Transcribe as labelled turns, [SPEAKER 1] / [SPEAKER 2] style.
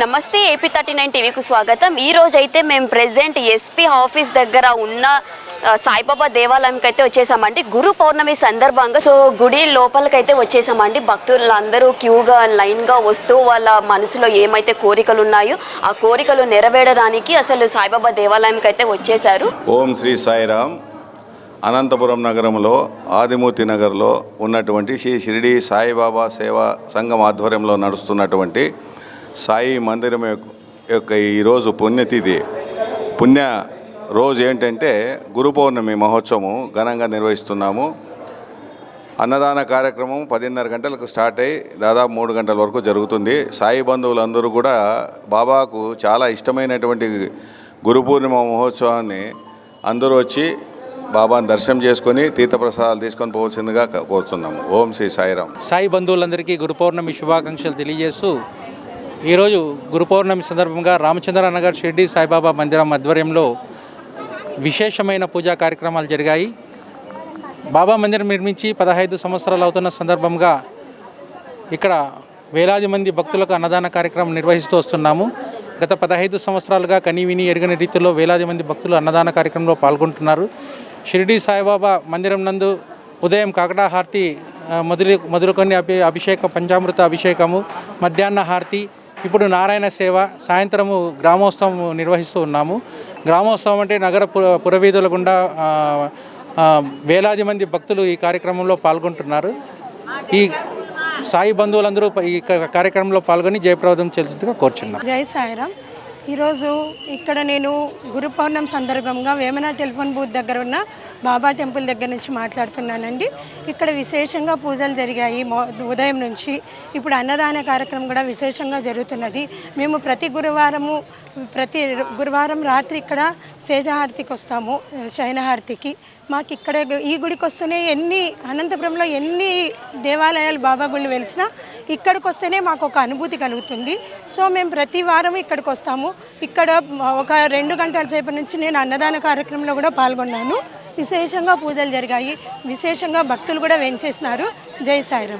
[SPEAKER 1] నమస్తే AP thirty nine టీవీకి స్వాగతం. ఈ రోజైతే మేము ప్రెసెంట్ ఎస్పీ ఆఫీస్ దగ్గర ఉన్న సాయిబాబా దేవాలయంకి అయితే వచ్చేసామండి. గురు పౌర్ణమి సందర్భంగా సో గుడి లోపలికైతే వచ్చేసామండి. భక్తులు అందరూ క్యూగా లైన్గా వస్తూ వాళ్ళ మనసులో ఏమైతే కోరికలు ఉన్నాయో ఆ కోరికలు నెరవేరడానికి అసలు సాయిబాబా దేవాలయంకి అయితే వచ్చేసారు
[SPEAKER 2] ఓం శ్రీ సాయిరామ్. అనంతపురం నగరంలో ఆదిమూర్తి నగర్లో ఉన్నటువంటి శ్రీ షిరిడి సాయిబాబా సేవా సంఘం ఆధ్వర్యంలో నడుస్తున్నటువంటి సాయి మందిరం యొక్క- ఈరోజు పుణ్యతిథి పుణ్య రోజు ఏంటంటే గురు పౌర్ణమి మహోత్సవం ఘనంగా నిర్వహిస్తున్నాము. అన్నదాన కార్యక్రమం పదిన్నర గంటలకు స్టార్ట్ అయ్యి దాదాపు మూడు గంటల వరకు జరుగుతుంది. సాయి బంధువులందరూ కూడా బాబాకు చాలా ఇష్టమైనటువంటి గురు పూర్ణిమ మహోత్సవాన్ని అందరూ వచ్చి బాబాని దర్శనం చేసుకుని తీర్థప్రసాదాలు తీసుకొని పోవలసిందిగా కోరుతున్నాము. ఓం శ్రీ సాయిరామ్.
[SPEAKER 3] సాయి బంధువులందరికీ గురు పౌర్ణమి శుభాకాంక్షలు తెలియజేస్తూ ఈరోజు గురు పౌర్ణమి సందర్భంగా రామచంద్ర నగర్ షిర్డి సాయిబాబా మందిరం ఆధ్వర్యంలో విశేషమైన పూజా కార్యక్రమాలు జరిగాయి. బాబా మందిరం నిర్మించి పదహైదు సంవత్సరాలు అవుతున్న సందర్భంగా ఇక్కడ వేలాది మంది భక్తులకు అన్నదాన కార్యక్రమం నిర్వహిస్తూ వస్తున్నాము. గత పదహైదు సంవత్సరాలుగా కనివిని ఎరుగని రీతిలో వేలాది మంది భక్తులు అన్నదాన కార్యక్రమంలో పాల్గొంటున్నారు. షిరిడి సాయిబాబా మందిరం నందు ఉదయం కాకడా హారతి మొదలు మొదలుకొని అభి అభిషేక పంచామృత అభిషేకము మధ్యాహ్న హారతి ఇప్పుడు నారాయణ సేవ సాయంత్రము గ్రామోత్సవం నిర్వహిస్తూ ఉన్నాము. గ్రామోత్సవం అంటే నగర పుర పురవీధుల గుండా వేలాది మంది భక్తులు ఈ కార్యక్రమంలో పాల్గొంటున్నారు. ఈ సాయి బంధువులందరూ ఈ క- కార్యక్రమంలో పాల్గొని జయప్రదం చేసేందుకు కోరుచున్నాం.
[SPEAKER 4] జై సాయిరామ్. ఈరోజు ఇక్కడ నేను గురు పౌర్ణం సందర్భంగా వేమన టెలిఫోన్ బూత్ దగ్గర ఉన్న బాబా టెంపుల్ దగ్గర నుంచి మాట్లాడుతున్నానండి. ఇక్కడ విశేషంగా పూజలు జరిగాయి. మో- ఉదయం నుంచి ఇప్పుడు అన్నదాన కార్యక్రమం కూడా విశేషంగా జరుగుతున్నది. మేము ప్రతి గురువారము ప్రతి గురువారం రాత్రి ఇక్కడ సేజహారతికి వస్తాము శయనహారతికి. మాకు ఇక్కడ ఈ గుడికి వస్తేనే ఎన్ని అనంతపురంలో ఎన్ని దేవాలయాలు బాబా గుళ్ళు వెలిసినా ఇక్కడికి వస్తేనే మాకు ఒక అనుభూతి కలుగుతుంది. సో మేము ప్రతి వారం ఇక్కడికి వస్తాము ఇక్కడ ఒక రెండు గంటల సేపు నుంచి నేను అన్నదాన కార్యక్రమంలో కూడా పాల్గొన్నాను. విశేషంగా పూజలు జరిగాయి. విశేషంగా భక్తులు కూడా వెంచేసినారు. జై సాయిరామ్.